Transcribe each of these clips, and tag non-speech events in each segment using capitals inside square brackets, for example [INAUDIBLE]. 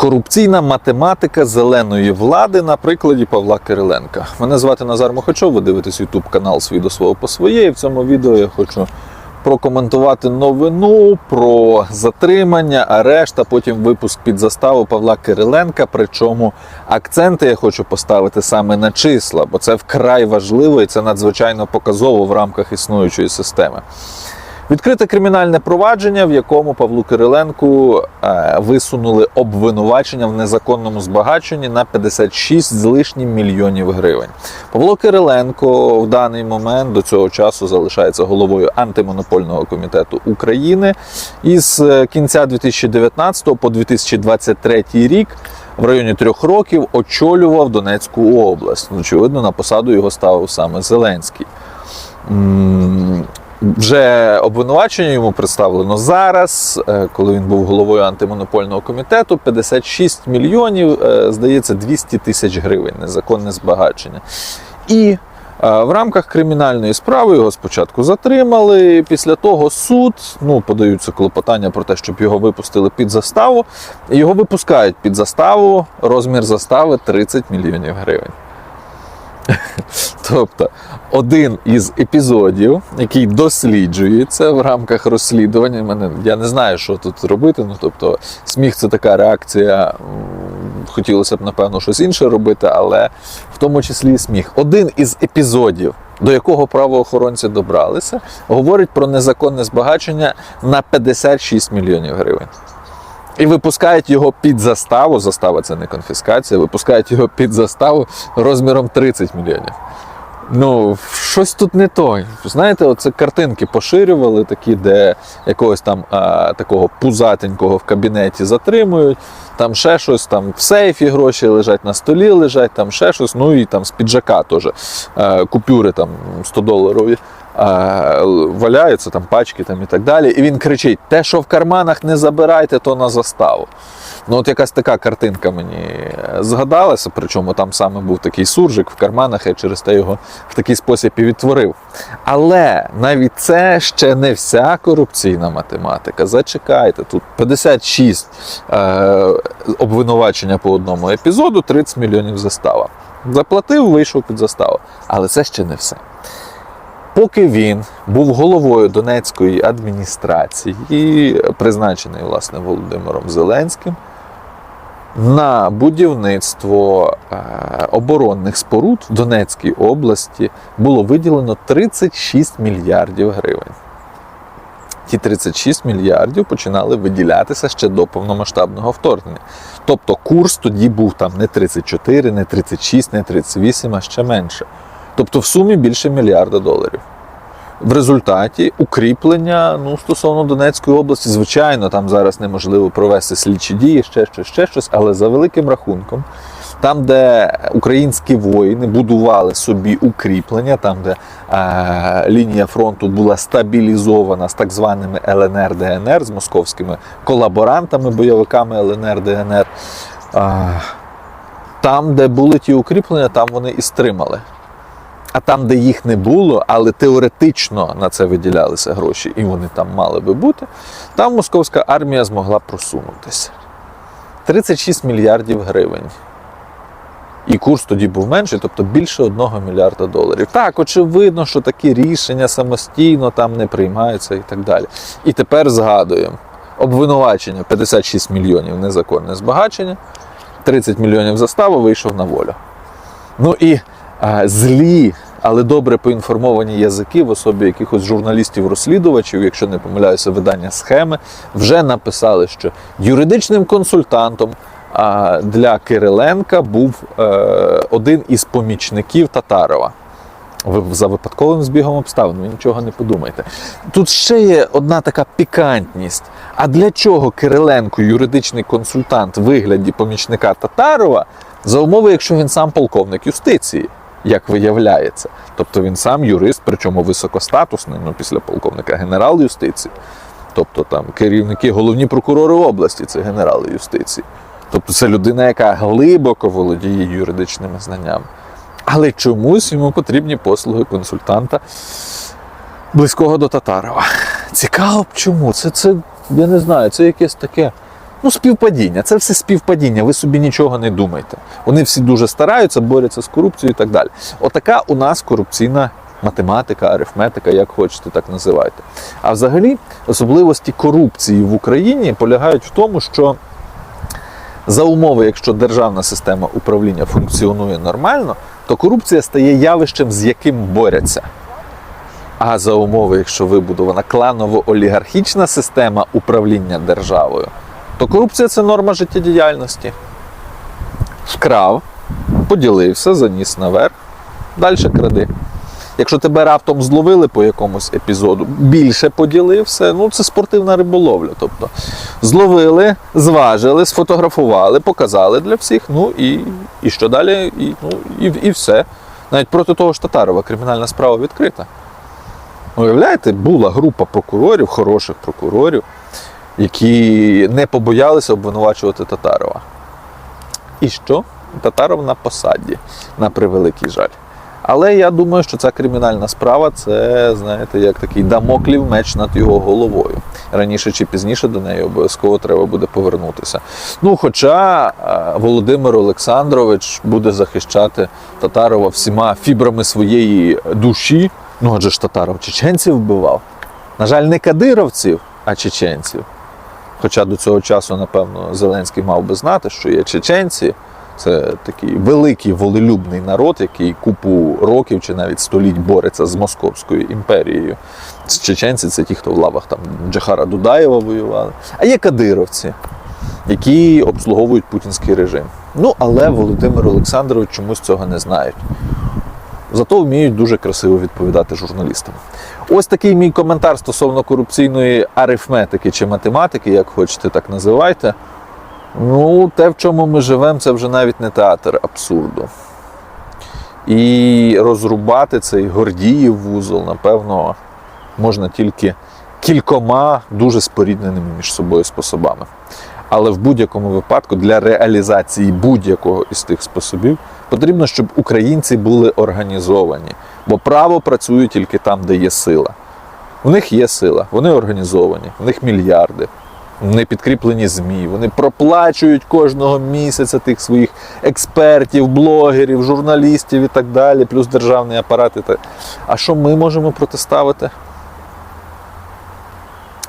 Корупційна математика зеленої влади на прикладі Павла Кириленка. Мене звати Назар Мохачов, ви дивитесь YouTube канал «Свій до свого по своє. І в цьому відео я хочу прокоментувати новину про затримання, арешт, а потім випуск під заставу Павла Кириленка. Причому акценти я хочу поставити саме на числа, бо це вкрай важливо і це надзвичайно показово в рамках існуючої системи. Відкрите кримінальне провадження, в якому Павлу Кириленку е, висунули обвинувачення в незаконному збагаченні на 56 з лишнім мільйонів гривень. Павло Кириленко в даний момент до цього часу залишається головою антимонопольного комітету України. Із е, кінця 2019 по 2023 рік. В районі трьох років очолював Донецьку область. Очевидно, на посаду його ставив саме Зеленський. Вже обвинувачення йому представлено зараз, е, коли він був головою антимонопольного комітету. 56 мільйонів, е, здається, 200 тисяч гривень незаконне збагачення. І е, в рамках кримінальної справи його спочатку затримали. Після того суд ну, подаються клопотання про те, щоб його випустили під заставу. Його випускають під заставу. Розмір застави 30 мільйонів гривень. [LAUGHS] Тобто один із епізодів, який досліджується в рамках розслідування. Мене я не знаю, що тут робити. Ну тобто, сміх це така реакція. Хотілося б, напевно, щось інше робити, але в тому числі і сміх. Один із епізодів, до якого правоохоронці добралися, говорить про незаконне збагачення на 56 мільйонів гривень. І випускають його під заставу. Застава це не конфіскація, випускають його під заставу розміром 30 мільйонів. Ну, щось тут не то. Знаєте, оце картинки поширювали, такі, де якогось там а, такого пузатенького в кабінеті затримують, там ще щось, там в сейфі гроші лежать, на столі лежать, там ще щось, ну і там з піджака теж е, купюри там 100 доларові. Е, Валяються там пачки там і так далі. І він кричить: те, що в карманах не забирайте, то на заставу. Ну, от якась така картинка мені згадалася, причому там саме був такий суржик в карманах, я через те його в такий спосіб і відтворив. Але навіть це ще не вся корупційна математика. Зачекайте, тут 56 е, обвинувачення по одному епізоду, 30 мільйонів застава. Заплатив, вийшов під заставу. Але це ще не все. Поки він був головою Донецької адміністрації і призначений власне Володимиром Зеленським, на будівництво е, оборонних споруд в Донецькій області було виділено 36 мільярдів гривень. Ті 36 мільярдів починали виділятися ще до повномасштабного вторгнення. Тобто курс тоді був там не 34, не 36, не 38, а ще менше. Тобто в сумі більше мільярда доларів. В результаті укріплення ну, стосовно Донецької області, звичайно, там зараз неможливо провести слідчі дії, ще щось, ще щось, але за великим рахунком, там, де українські воїни будували собі укріплення, там, де е, лінія фронту була стабілізована з так званими ЛНР ДНР, з московськими колаборантами, бойовиками ЛНР ДНР. Е, там, де були ті укріплення, там вони і стримали. А там, де їх не було, але теоретично на це виділялися гроші, і вони там мали би бути, там московська армія змогла просунутися. 36 мільярдів гривень. І курс тоді був менший, тобто більше 1 мільярда доларів. Так, очевидно, що такі рішення самостійно там не приймаються і так далі. І тепер згадуємо: обвинувачення 56 мільйонів незаконне збагачення, 30 мільйонів застави вийшов на волю. Ну і злі, але добре поінформовані язики в особі якихось журналістів-розслідувачів, якщо не помиляюся, видання схеми, вже написали, що юридичним консультантом для Кириленка був е, один із помічників Татарова. Ви за випадковим збігом обставин, ви нічого не подумайте. Тут ще є одна така пікантність. А для чого Кириленко, юридичний консультант вигляді помічника Татарова, за умови, якщо він сам полковник юстиції, як виявляється? Тобто він сам юрист, причому високостатусний, ну після полковника генерал юстиції. Тобто там керівники, головні прокурори області це генерали юстиції. Тобто це людина, яка глибоко володіє юридичними знаннями. Але чомусь йому потрібні послуги консультанта близького до Татарова. Цікаво б чому. Це, це, я не знаю, це якесь таке Ну, співпадіння, це все співпадіння, ви собі нічого не думайте. Вони всі дуже стараються, борються з корупцією і так далі. Отака у нас корупційна математика, арифметика, як хочете, так називайте. А взагалі, особливості корупції в Україні полягають в тому, що за умови, якщо державна система управління функціонує нормально, то корупція стає явищем, з яким борються. А за умови, якщо вибудована кланово-олігархічна система управління державою, то корупція це норма життєдіяльності. Вкрав, поділився, заніс наверх, далі кради. Якщо тебе раптом зловили по якомусь епізоду, більше поділився, ну це спортивна риболовля. Тобто зловили, зважили, сфотографували, показали для всіх. Ну і, і що далі? І, ну, і, і все. Навіть проти того ж Татарова кримінальна справа відкрита. Уявляєте, була група прокурорів, хороших прокурорів, які не побоялися обвинувачувати Татарова. І що? Татаров на посаді, на превеликий жаль. Але я думаю, що ця кримінальна справа це, знаєте, як такий дамоклів меч над його головою. Раніше чи пізніше до неї обов'язково треба буде повернутися. Ну, хоча е, Володимир Олександрович буде захищати Татарова всіма фібрами своєї душі. Ну, адже ж Татаров чеченців вбивав. На жаль, не кадировців, а чеченців. Хоча до цього часу, напевно, Зеленський мав би знати, що є чеченці. Це такий великий волелюбний народ, який купу років чи навіть століть бореться з Московською імперією. Чеченці це ті, хто в лавах там Джахара Дудаєва воювали. А є кадировці, які обслуговують путінський режим. Ну, але Володимир Олександрович чомусь цього не знають. Зато вміють дуже красиво відповідати журналістам. Ось такий мій коментар стосовно корупційної арифметики чи математики, як хочете, так називайте. Ну, те, в чому ми живемо, це вже навіть не театр абсурду. І розрубати цей Гордіїв вузол, напевно, можна тільки кількома дуже спорідненими між собою способами. Але в будь-якому випадку для реалізації будь-якого із тих способів потрібно, щоб українці були організовані. Бо право працює тільки там, де є сила. У них є сила, вони організовані, у них мільярди. Вони підкріплені ЗМІ, вони проплачують кожного місяця тих своїх експертів, блогерів, журналістів і так далі, плюс державний апарат. І так. А що ми можемо протиставити?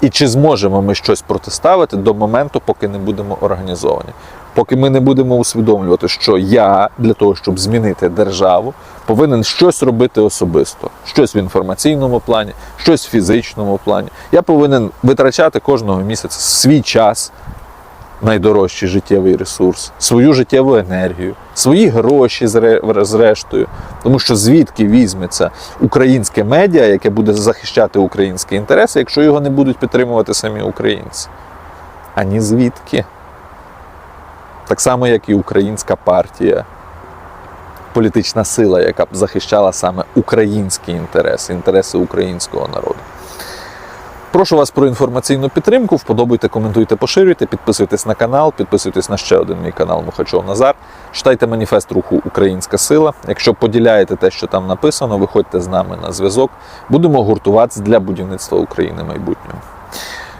І чи зможемо ми щось протиставити до моменту, поки не будемо організовані? Поки ми не будемо усвідомлювати, що я для того, щоб змінити державу, повинен щось робити особисто, щось в інформаційному плані, щось в фізичному плані. Я повинен витрачати кожного місяця свій час, найдорожчий життєвий ресурс, свою життєву енергію, свої гроші зрештою. Тому що звідки візьметься українське медіа, яке буде захищати українські інтереси, якщо його не будуть підтримувати самі українці? Ані звідки? Так само, як і українська партія, політична сила, яка б захищала саме українські інтереси, інтереси українського народу. Прошу вас про інформаційну підтримку. Вподобайте, коментуйте, поширюйте, підписуйтесь на канал, підписуйтесь на ще один мій канал Мухачов Назар. Читайте маніфест руху Українська сила. Якщо поділяєте те, що там написано, виходьте з нами на зв'язок. Будемо гуртуватися для будівництва України майбутнього.